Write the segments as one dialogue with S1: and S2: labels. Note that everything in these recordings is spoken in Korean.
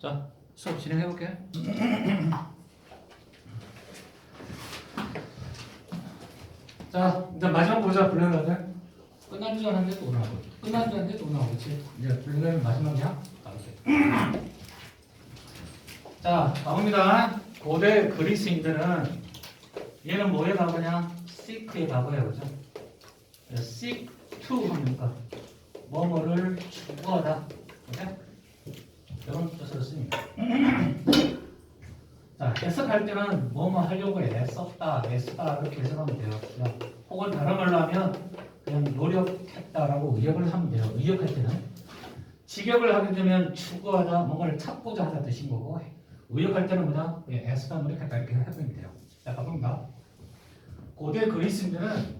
S1: 자, 수업 진행해 볼게. 자, 이제 마지막 보자 블랙러들. 끝난 줄 알았는데 또 나오고, 끝난 줄 알았는데 또 나오고, 그렇지? 이제 블랙러들 마지막이야. 가볼게. 자, 나옵니다. 고대 그리스인들은 얘는 뭐에 가보냐? seek에 가보야 그죠? seek to 합니까? 뭐뭐를 추구하다. 그죠? 이 런 뜻으로 씁니다. 자, 해석할 때는 뭐뭐 하려고 애썼다, 애쓰다 이렇게 해석하면 돼요. 혹은 다른 말로 하면 그냥 노력했다라고 의역을 하면 돼요. 의역할 때는 직역을 하게 되면 추구하다, 뭔가를 찾고자 하다 뜻인 거고 의역할 때는? 그냥 애쓰다, 노력했다 이렇게 해석하면 돼요. 자, 가봅니다. 고대 그리스인들은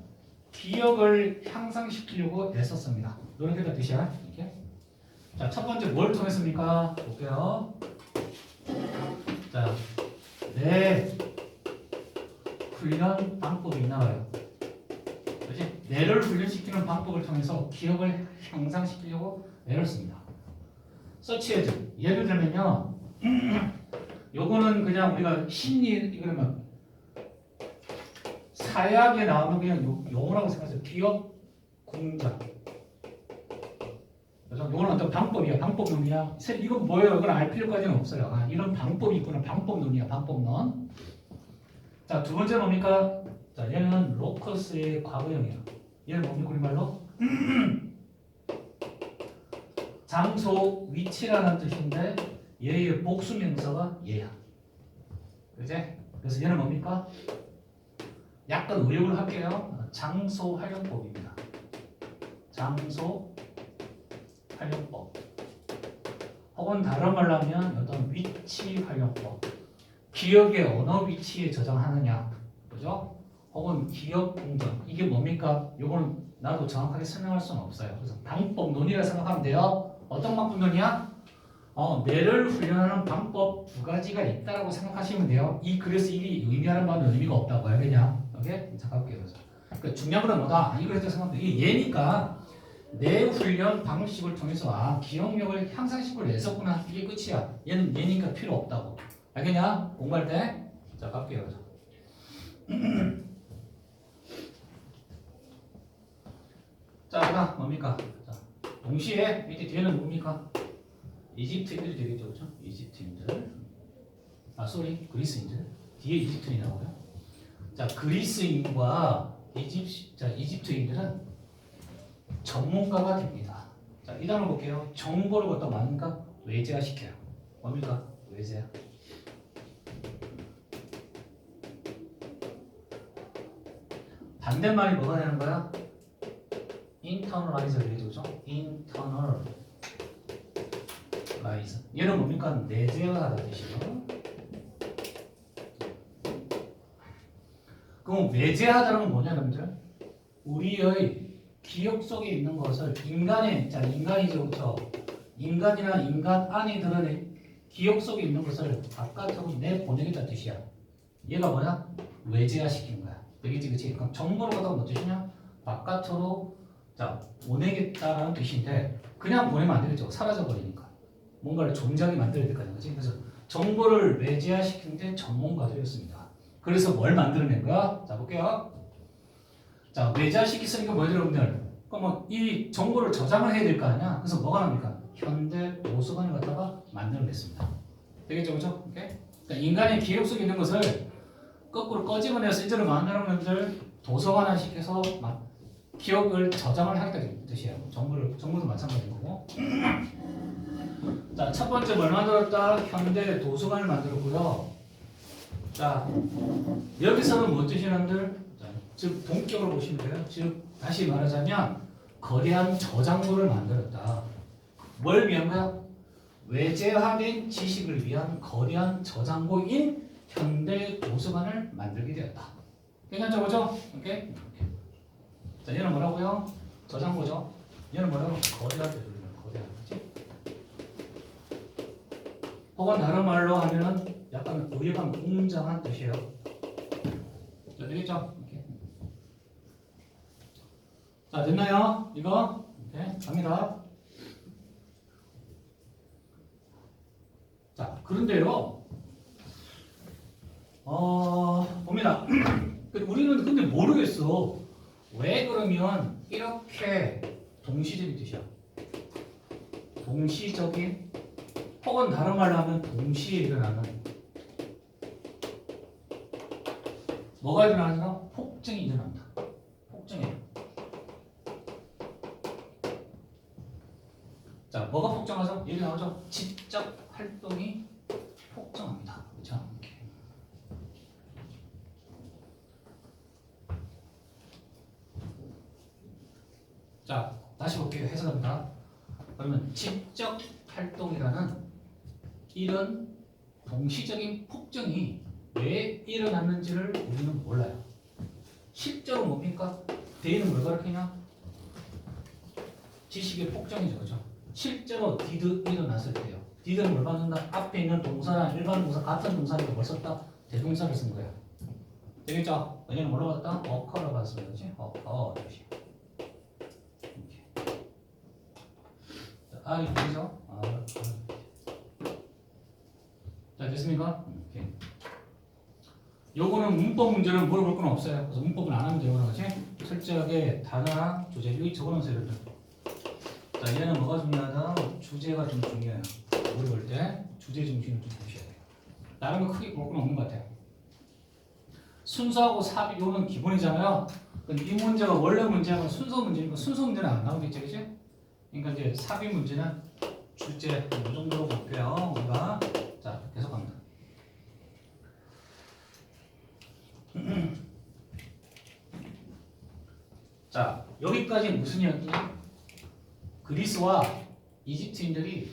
S1: 기억을 향상시키려고 애썼습니다. 노력했다 뜻이야. 이렇게. 자, 첫 번째 뭘 통했습니까? 볼게요. 자, 뇌 훈련 방법이 나와요. 그렇지? 뇌를 훈련시키는 방법을 통해서 기억을 향상시키려고 뇌를 씁니다. 서치해즈. 예를 들면요. 요거는 그냥 우리가 심리 이거는 사약에 나오는 그냥 요- 용어라고 생각하세요. 기억 공작. 그래서 이건 어떤 방법이야. 방법론이야. 세- 이건 뭐예요? 이건 알 필요까지는 없어요. 아, 이런 방법이 있구나. 방법론이야. 방법론. 자, 두 번째 뭡니까? 자, 얘는 로커스의 과거형이야. 얘는 뭡니까? 우리말로? 장소, 위치라는 뜻인데 얘의 복수 명사가 얘야. 그지? 그래서 얘는 뭡니까? 약간 의역을 할게요. 장소 활용법입니다. 장소 활용법. 혹은 다른 말로 하면 어떤 위치 활용법. 기억의 어느 위치에 저장하느냐. 그죠? 혹은 기억 공정. 이게 뭡니까? 요거는 나도 정확하게 설명할 수는 없어요. 그래서 방법론이라 생각하면 돼요. 어떤 방법론이야? 어, 뇌를 훈련하는 방법 두 가지가 있다라고 생각하시면 돼요. 이 그래서 이게 의미하는 바는 의미가 없다고 해요. 그냥. 오케이? 잠깐 볼게요. 그러니까 중요한 건 뭐다? 이걸 해서 생각하면 돼. 이게 얘니까 뇌 훈련 방식을 통해서 아 기억력을 향상시키고 냈었구나. 이게 끝이야. 얘는 얘니까 필요 없다고. 알겠냐? 공부할 때자 갈게요. 자 그다음 뭡니까? 자, 동시에 밑에 뒤에는 뭡니까? 이집트인들이 되겠죠 그렇죠? 이집트인들. 아 쏘리 그리스인들. 뒤에 이집트인이 나오고요? 자 그리스인과 이집 자 이집트인들은 전문가가 됩니다. 자, 이 단어 볼게요. 정보를 갖다 많으니까 외제화 시켜요. 뭡니까? 외제화. 반대말이 뭐가 되는 거야? internalize 되죠, 그죠? internalize. 얘는 뭡니까? 내재화하다 뜻이죠. 그럼 외제하다는 건 뭐냐, 여러분들? 우리의 기억 속에 있는 것을 인간의 자 인간이죠 그렇죠 인간이나 인간 안에 드러낸 기억 속에 있는 것을 바깥으로 내 보내겠다 뜻이야. 얘가 뭐야? 외제화 시키는 거야. 되겠지 그치? 그럼 정보를 갖다가 뭐 뜻이냐? 바깥으로 자 보내겠다라는 뜻인데 그냥 보내면 안 되겠죠. 사라져 버리니까. 뭔가를 존재하게 만들어야 될 거 아니야. 그치? 그래서 정보를 외제화 시키는데 전문가들이었습니다. 그래서 뭘 만들어낸 거야? 자 볼게요 자, 외자시키으니까 뭐예요, 여러분들? 그럼 이 정보를 저장을 해야 될 거 아니야? 그래서 뭐가 납니까? 현대 도서관을 갖다가 만들어냈습니다. 되겠죠, 그죠? 그러니까 인간의 기억 속에 있는 것을 거꾸로 꺼집어내서 이제는 만드는 것들 도서관화 시켜서 막 기억을 저장을 하겠다는 뜻이에요. 정보를, 정보도 마찬가지인 거고. 자, 첫 번째 뭘 만들었다? 현대 도서관을 만들었고요. 자, 여기서는 뭐 뜻이란들? 즉 본격으로 보시면 돼요. 즉 다시 말하자면 거대한 저장고를 만들었다. 뭘 위한 거야? 외제화된 지식을 위한 거대한 저장고인 현대 도서관을 만들게 되었다. 괜찮죠, 그죠? 오케이. 자, 얘는 뭐라고요? 저장고죠. 얘는 뭐라고? 거대한 데돌리는 거대한 거지. 혹은 다른 말로 하면은 약간 의역한 웅장한 뜻이에요. 자, 되겠죠? 자 됐나요? 이거 오케이 갑니다. 그런데요. 어, 봅니다. 우리는 근데 모르겠어. 왜 그러면 이렇게 동시적인 뜻이야? 동시적인 혹은 다른 말로 하면 동시에 일어나는 뭐가 일어나나? 폭증이 일어난다. 폭증이에요. 자, 뭐가 폭증하죠? 여기 나오죠? 지적 활동이 폭증합니다. 그렇죠? 자, 다시 볼게요. 해석합니다. 그러면 지적 활동이라는 이런 동시적인 폭증이 왜 일어났는지를 우리는 몰라요. 실제로 뭡니까? 대인은 뭘 가르치냐? 지식의 폭증이죠, 그죠? 실제로 did 일어났을 때요. did는 뭘 받는다? 앞에 있는 동사나 일반 동사 같은 동사니까 뭘 썼다? 대동사를 쓴 거야. 되겠죠? 얘는 뭘로 받았다? occur 이것이. 이렇게. 자, 아, 이거 되죠? 아, 아. 자, 됐습니까? 오케이. 요거는 문법 문제는 물어볼 건 없어요. 그래서 문법은 안 하면 되고 그렇지? 철저하게 단어나 주제 여기 적어놓으세요. 자, 얘는 뭐가 중요하다? 주제가 좀 중요해요. 물어볼 때 주제 중심을 좀 보셔야 돼요. 거 크게 볼건 없는 것 같아요. 순서하고 삽입 요는 기본이잖아요. 이 문제가 원래 문제하고 순서 문제니까 순서 문제는 안 나오겠죠, 그지? 그러니까 이제 삽입 문제는 주제 이 정도로 볼게요. 우리가 자 계속합니다. 자 여기까지 무슨 이야기냐? 그리스와 이집트인들이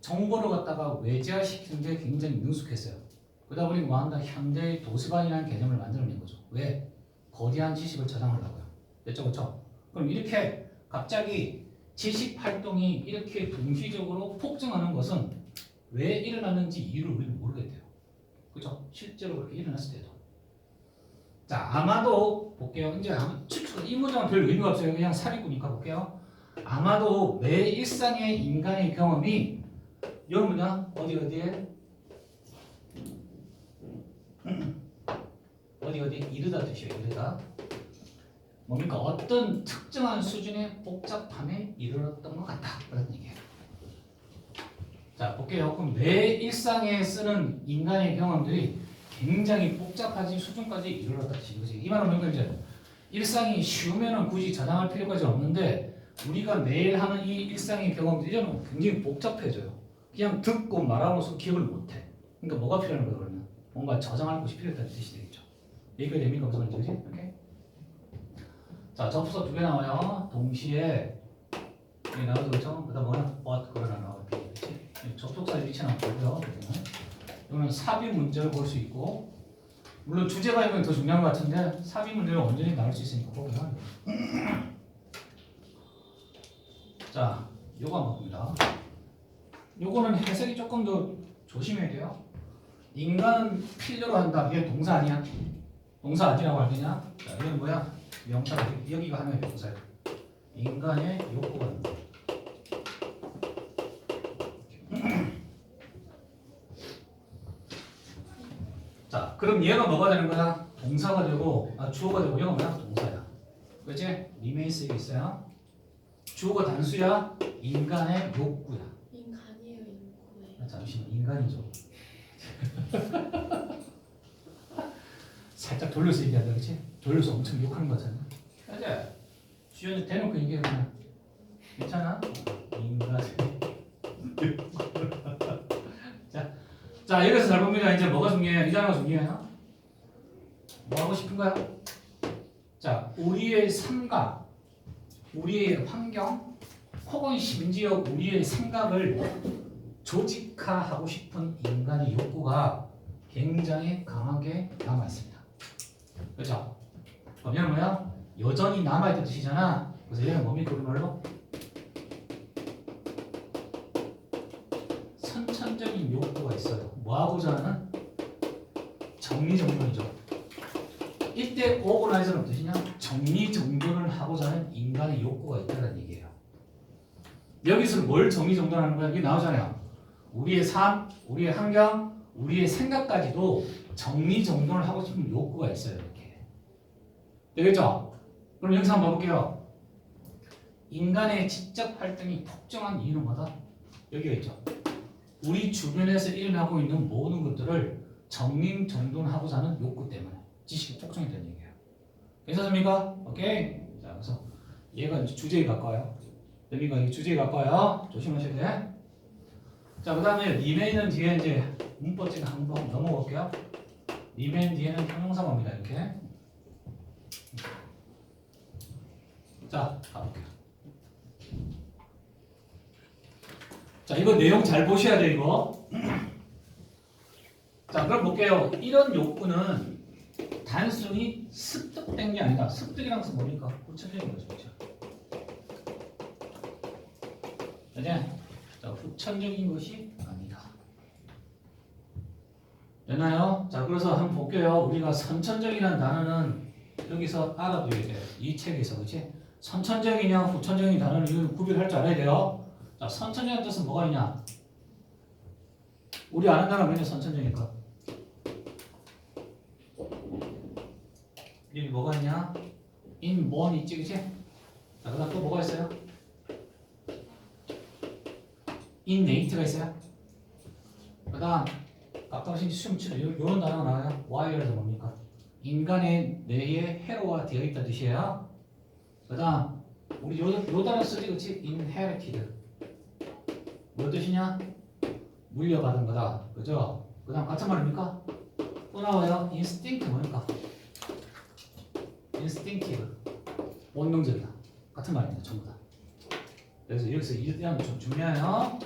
S1: 정보를 갖다가 외제화시키는 데 굉장히 능숙했어요. 그러다 보니 뭐 한다 현대 도서관이라는 개념을 만들어낸 거죠. 왜? 거대한 지식을 저장하려고요. 됐죠, 그렇죠? 그럼 이렇게 갑자기 지식 활동이 이렇게 동시적으로 폭증하는 것은 왜 일어났는지 이유를 우리는 모르겠대요. 그렇죠? 실제로 그렇게 일어났을 때도. 자, 아마도 볼게요. 이제 아마 추측 이 문장은 별 의미가 없어요. 그냥 사기꾼이니까 볼게요. 아마도 매 일상의 인간의 경험이 뭐냐? 어디 어디에? 어디 어디 이르다 뜻이에요. 이르다. 뭡니까? 어떤 특정한 수준의 복잡함에 이르렀던 것 같다. 그런 얘기예요. 자, 볼게요. 그럼 내 일상에 쓰는 인간의 경험들이 굉장히 복잡하지 수준까지 이르렀다. 이거지. 이 말은 뭔가 이제 일상이 쉬우면은 굳이 저장할 필요까지 없는데 우리가 매일 하는 이 일상의 경험들이 굉장히 복잡해져요. 그냥 듣고 말함으로써 기억을 못해. 그러니까 뭐가 필요한 거예요, 그러면? 뭔가 저장할 곳이 필요하다는 뜻이 되겠죠. 얘기가 됩니까? 무슨 말인지? 오케이? 자, 접수사 두개 나와요. 동시에 여기 나와도 그렇죠? 그다음 뭐냐? what 그러나 나와요. 그렇지? 접속사 위치 나왔고요. 이거는 삽입 문제를 볼 수 있고 물론 주제가 이건 더 중요한 것 같은데 삽입 문제는 언제든지 나올 수 있으니까 보고요. 자, 요거 한번 봅니다. 요거는 해석이 조금 더 조심해야 돼요. 인간은 필요로 한다. 이게 동사 아니야? 동사 아니라고 하겠냐? 자, 이건 뭐야? 명사 여기가 하나의 명사예요. 인간의 욕구가 거예요. 자, 그럼 얘가 뭐가 되는 거야? 동사가 되고, 아, 주어가 되고, 얘가 뭐야? 동사야. 그치? 리메이스 여기 있어요. 주어가 단수야. 인간의 욕구야.
S2: 인간이에요, 인구예요.
S1: 아, 잠시만, 인간이죠. 살짝 돌려서 얘기한다, 그치? 돌려서 엄청 욕하는 거잖아. 맞아. 주연이 대놓고 얘기해, 그냥. 괜찮아? 어, 인간. 자, 자, 여기서 잘 봅니다. 이제 뭐가 중요해요? 이 단어가 중요해요. 뭐 하고 싶은 거야? 자, 우리의 삶과 우리의 환경 혹은 심지어 우리의 생각을 조직화하고 싶은 인간의 욕구가 굉장히 강하게 남아 있습니다. 그렇죠? 얘는 뭐야? 여전히 남아 있는 뜻이잖아. 그래서 얘는 뭡니까 우리말로? 선천적인 욕구가 있어요. 뭐하고자 하는 정리정돈이죠. 이때 오고나이저는 뜻이냐? 정리정돈을 하고자 하는 인간의 욕구가 있다는 얘기예요. 여기서 뭘 정리정돈하는 거야? 이게 나오잖아요. 우리의 삶, 우리의 환경, 우리의 생각까지도 정리정돈을 하고 싶은 욕구가 있어요. 이렇게. 되겠죠? 그럼 여기서 한번 볼게요. 인간의 지적 활동이 폭증한 이유는 뭐다? 여기가 있죠. 우리 주변에서 일어나고 있는 모든 것들을 정리정돈하고자 하는 욕구 때문에 지식이 폭증이 된 얘기예요. 괜찮습니까? 오케이. 자, 그래서 얘가 이제 주제에 가까워요. 여기가 이 주제에 가까워요. 조심하셔야 돼. 자, 그 다음에 리메인은 뒤에 이제 문법지는 한번 넘어볼게요. 리메인 뒤에는 형용사가 옵니다. 이렇게. 자, 가볼게요. 자, 이거 내용 잘 보셔야 돼, 이거. 자, 그럼 볼게요. 이런 욕구는 단순히 습득된 게 아니다. 습득이란 것은 뭡니까? 후천적인 거죠. 그렇죠? 자, 후천적인 것이 아니다. 되나요? 자, 그래서 한번 볼게요. 우리가 선천적이라는 단어는 여기서 알아둬야 돼요. 이 책에서, 그렇지? 선천적이냐 후천적인 이거 구별할 줄 알아야 돼요. 자, 선천적인 뜻은 뭐가 있냐? 우리 아는 단어가 뭐냐 선천적이니까. 여기 뭐가 있냐? 인본 있지, 그치? 자, 그 다음 또 뭐가 있어요? 인네이트가 있어요. 그 다음, 시험 치는 요- 요런 단어가 나와요. 와이어에서 뭡니까? 인간의 뇌에 해로가 되어 있다 뜻이에요. 그 다음, 우리 요, 요 단어 쓰지, 그치? inherited. 뭐 뜻이냐? 물려받은 거다. 그죠? 그 다음, 같은 말입니까? 또 나와요. instinct 뭡니까? Instinctive. 본능적이다. 같은 말입니다. 전부 다. 그래서 여기서 이 단어 좀 중요해요.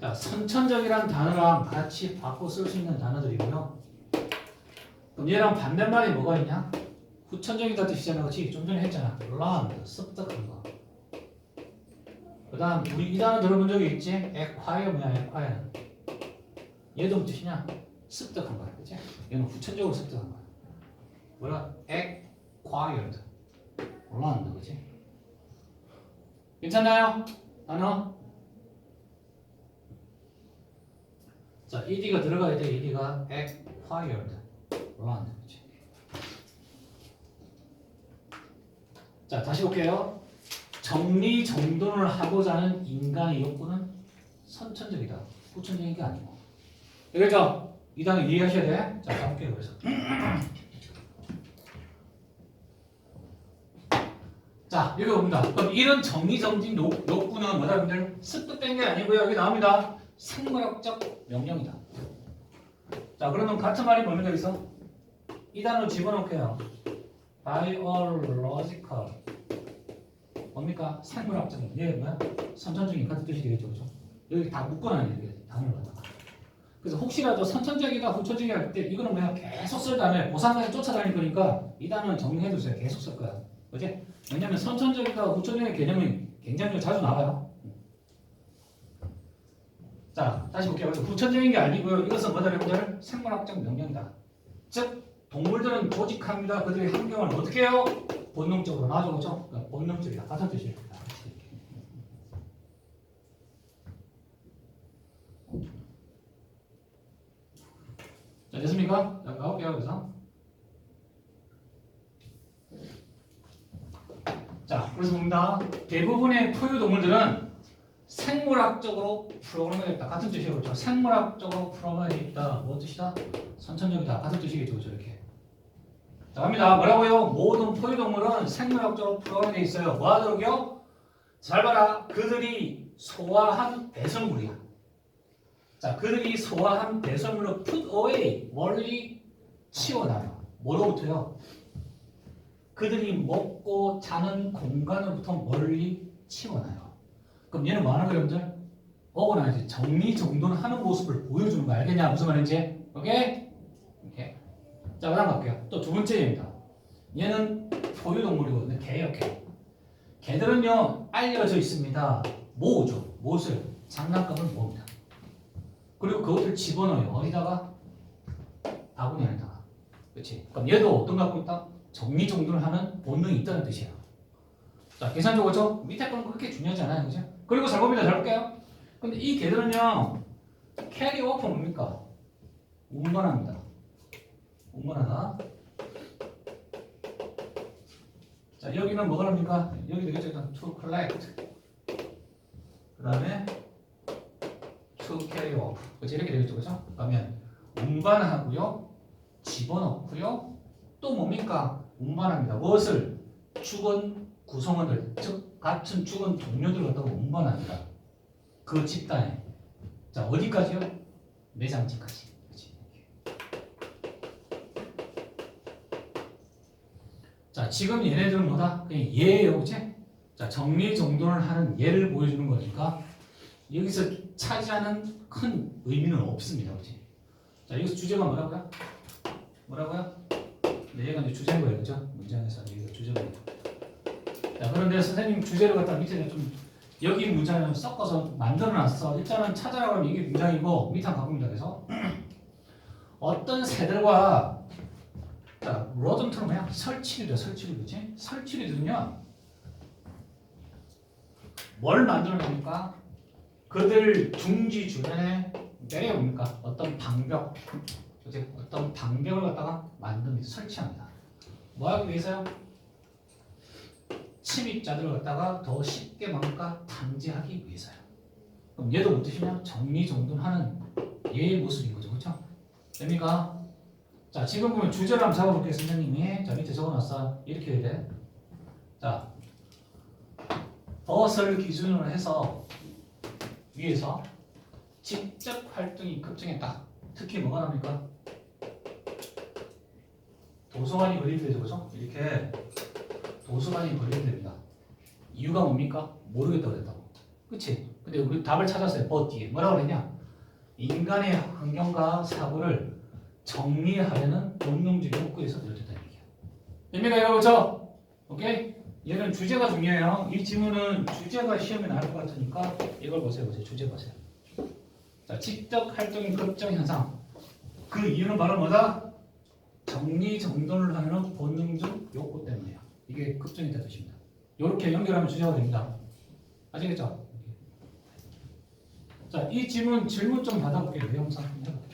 S1: 자, 선천적이란 단어랑 같이 바꿔 쓸 수 있는 단어들이고요. 그럼 얘랑 반대말이 뭐가 있냐? 후천적이다 뜻이잖아, 그렇지? 좀 전에 했잖아. learn, 습득한 거. 그 다음 우리 이 단어 들어본 적이 있지? acquire 뭐야? acquire는 얘도 무슨 뜻이냐? 습득한 거야, 그렇지? 얘는 후천적으로 습득한 거야. 뭐야? acquired, learned, 그렇지? 괜찮나요? 단어? 자, ed가 들어가야 돼. ed가 acquired, learned, 그렇지? 자, 다시 볼게요. 정리 정돈을 하고자 하는 인간의 욕구는 선천적이다. 후천적인 게 아니고. 그렇죠? 이 단어 이해하셔야 돼. 자, 가볼게요. 그래서. 자, 여기 옵니다. 그럼 이런 정리정진 욕- 욕구는 뭐다, 여러분들? 습득된 게 아니고요. 여기 나옵니다. 생물학적 명령이다. 자, 그러면 같은 말이 뭡니까, 여기서? 이 단어 집어넣을게요. biological. 뭡니까? 생물학적인. 얘 뭐야? 선천적인 같은 뜻이 되겠죠, 그죠? 여기 다 묶어놔야 돼, 단어를 갖다가. 그래서 혹시라도 선천적이다, 후천적이다 할때 이거는 뭐야? 계속 쓸 다음에 보상까지 쫓아다닐 거니까 이 단어는 정리해 두세요. 계속 쓸 거야. 그지? 왜냐면 선천적이다, 후천적인 개념이 굉장히 자주 나와요. 자, 다시 볼게요. 그래서 후천적인 게 아니고요. 이것은 뭐다, 여러분들? 생물학적 명령이다. 즉, 동물들은 조직합니다. 그들의 환경을 어떻게 해요? 본능적으로 놔줘, 그죠? 그러니까 본능적이다. 같은 뜻이에요. 자, 됐습니까? 자, 가볼게요, 여기서. 자, 그래서 봅니다. 대부분의 포유동물들은 생물학적으로 프로그램이 있다. 같은 뜻이에요. 그렇죠? 생물학적으로 프로그램이 있다. 뭐 뜻이다? 선천적이다. 같은 뜻이겠죠. 그렇죠? 이렇게. 자, 갑니다. 뭐라고요? 모든 포유동물은 생물학적으로 프로그램이 있어요. 뭐 하도록요? 잘 봐라. 그들이 소화한 배설물이야. 자, 그들이 소화한 배설물을 put away, 멀리 치워놔요. 뭐로부터요? 그들이 먹고 자는 공간으로부터 멀리 치워놔요. 그럼 얘는 뭐 하는 거예요, 여러분들? 어거나이즈 정리 정돈 하는 모습을 보여주는 거 알겠냐? 무슨 말인지? 오케이? 오케이. 자, 그 다음 갈게요. 또 두 번째 얘입니다. 얘는 포유동물이거든요. 개요, 개. 개들은요, 알려져 있습니다. 모으죠. 무엇을? 장난감을 모읍니다. 그리고 그것을 집어넣어요. 어디다가? 바구니 안에다가. 그렇지? 그럼 얘도 어떤 거 갖고 있다? 정리정돈을 하는 본능이 있다는 뜻이에요. 자, 계산적으로 죠 밑에 거는 그렇게 중요하지 않아요. 그죠? 그리고 잘 봅니다. 잘 볼게요. 근데 이 개들은요, 캐리 오프 뭡니까? 운반합니다. 운반하다. 자, 여기는 뭐가 합니까? 여기 되겠죠? 일단 to collect. 그 다음에 to carry off. 그치? 이렇게 되겠죠? 그죠? 그러면 운반하고요, 집어넣고요, 또 뭡니까? 운반합니다. 무엇을? 죽은 구성원들, 즉 같은 죽은 동료들 갖다가 운반합니다. 그 집단에. 자 어디까지요? 매장지까지. 그치? 자 지금 얘네들은 뭐다? 그냥 예예요, 그치? 자 정리 정돈을 하는 예를 보여주는 거니까 여기서 차지하는 큰 의미는 없습니다, 그치? 자 여기서 주제가 뭐라고요? 뭐라고요? 네, 얘가 이제 주제인 거예요, 그죠? 문장에서 여기가 주제입니다. 자 그런데 선생님 주제를 갖다 밑에 좀 여기 문장을 섞어서 만들어놨어. 일단은 찾아라고 하면 이게 문장이고 밑에 바꿉니다. 그래서 어떤 새들과 자 로던트는 뭐야? 설치류죠. 설치류 그치? 설치류들은요 뭘 만들어냅니까? 그들 둥지 주변에 내려옵니까? 어떤 방벽 그치? 어떤 방벽을 갖다가 만듭니다. 설치합니다. 뭐 하기 위해서요? 침입자들을 갖다가 더 쉽게 막까 방지하기 위해서요. 그럼 얘도 어떠시냐? 정리정돈하는 얘의 모습인 거죠, 그렇죠? 됩니까? 자, 지금 보면 주제를 한번 잡아볼게요, 선생님이. 자, 밑에 적어놨어. 이렇게 해야 돼. 자, 벗을 기준으로 해서 위에서 직접 활동이 급증했다. 특히 뭐가 납니까? 도서관이 되죠, 그죠? 이렇게 도서관이 됩니다. 이유가 뭡니까? 모르겠다고 그랬다고. 그치? 근데 우리 답을 찾았어요. 버 뒤에. 뭐라고 그랬냐? 인간의 환경과 사고를 정리하려는 본능적 욕구에서 비롯됐다는 얘기야. 됩니까, 여러분? 그죠? 오케이? 얘는 주제가 중요해요. 이 지문은 주제가 시험에 나올 것 같으니까 이걸 보세요. 보세요. 주제 보세요. 자, 직접 활동의 급증 현상. 그 이유는 바로 뭐다? 정리 정돈을 하는 본능적 욕구 때문이에요. 이게 급증이다 뜻입니다. 이렇게 연결하면 주제가 됩니다. 아시겠죠? 자, 이 질문 질문 좀 받아볼게요. 좀 해볼게요.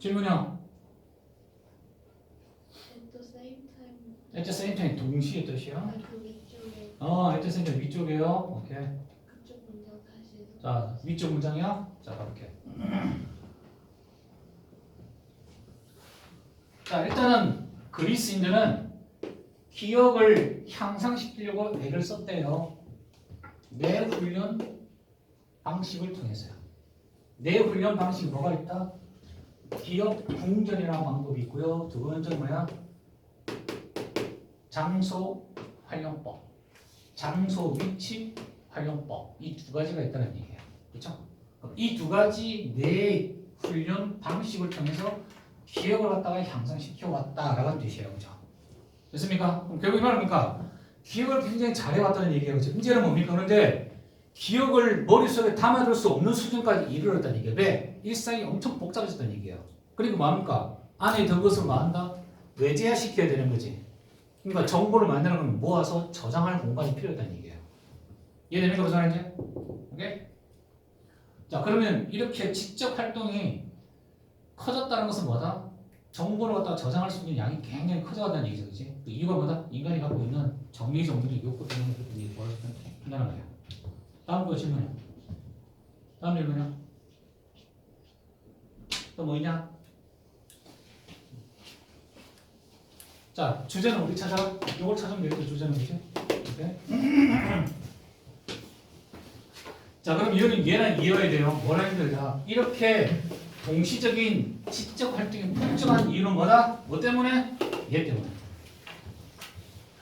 S1: 질문이요.
S2: At the same time,
S1: at the same time 동시에 뜻이요.
S2: 아, 그
S1: 어, at the same time 위쪽이에요. 오케이. 자, 위쪽 문장이요. 자, 가볼게요. 자, 일단은 그리스인들은 기억을 향상시키려고 애를 썼대요. 뇌 훈련 방식을 통해서요. 뇌 훈련 방식이 뭐가 있다? 기억 궁전이라는 방법이 있고요. 두 번째는 뭐야? 장소 활용법. 장소 위치 활용법. 이 두 가지가 있다는 얘기예요. 그렇죠? 이 두 가지 뇌 훈련 방식을 통해서 기억을 갖다가 향상시켜 왔다라는 뜻이에요. 그죠? 됐습니까? 그럼 결국 이 말은 뭡니까? 기억을 굉장히 잘해왔다는 얘기예요. 그죠? 문제는 뭡니까? 그런데 기억을 머릿속에 담아둘 수 없는 수준까지 이르렀다는 얘기예요. 왜? 일상이 엄청 복잡해졌다는 얘기예요. 그리고 뭡니까? 안에 든 것을 뭐 한다? 외제화시켜야 되는 거지. 그러니까 정보를 만드는 건 모아서 저장할 공간이 필요하다는 얘기예요. 이해됩니까? 무슨 말인지? 자, 그러면 이렇게 직접 활동이 커졌다는 것은 뭐다? 정보를 갖다가 저장할 수 있는 양이 굉장히 커져간다는 얘기죠, 그렇지? 그 이유가 뭐다? 인간이 갖고 있는 정리 정리 욕구 때문에 그렇게 벌어진다는 거예요. 다음 거 질문이요. 다음 질문이요. 또뭐 있냐? 자, 주제는 우리 찾아. 이걸 찾으면 되겠죠, 주제는? 오케이? 자, 그럼 이거는 얘랑 이어야 돼요. 뭐라 힘들다. 이렇게 동시적인 지적 활동이 폭증한 이유는 뭐다? 뭐 때문에? 얘 때문에.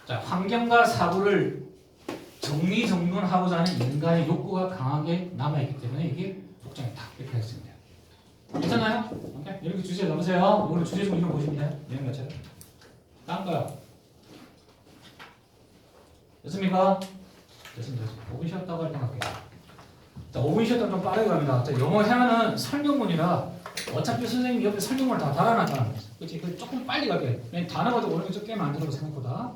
S1: 자, 환경과 사고를 정리 정돈하고자 하는 인간의 욕구가 강하게 남아있기 때문에 이게 폭증했다. 이렇게 돼요. 괜찮아요? 오케이? 이렇게 주제 넘으세요. 오늘 주제 좀 이런 거 보시면 돼요. 내용 자체를. 다음 거요. 됐습니까? 됐습니다. 5분 쉬었다고 할때 갈게요. 자, 5분 쉬었다 좀 빠르게 갑니다. 자, 영어 해안은 설명문이라 어차피 선생님이 옆에 설명문을 다 달아놨잖아. 그치? 그 조금 빨리 갈게요. 왜냐면 단어 가지고 오는 게 좀 꽤 많더라고 생각보다.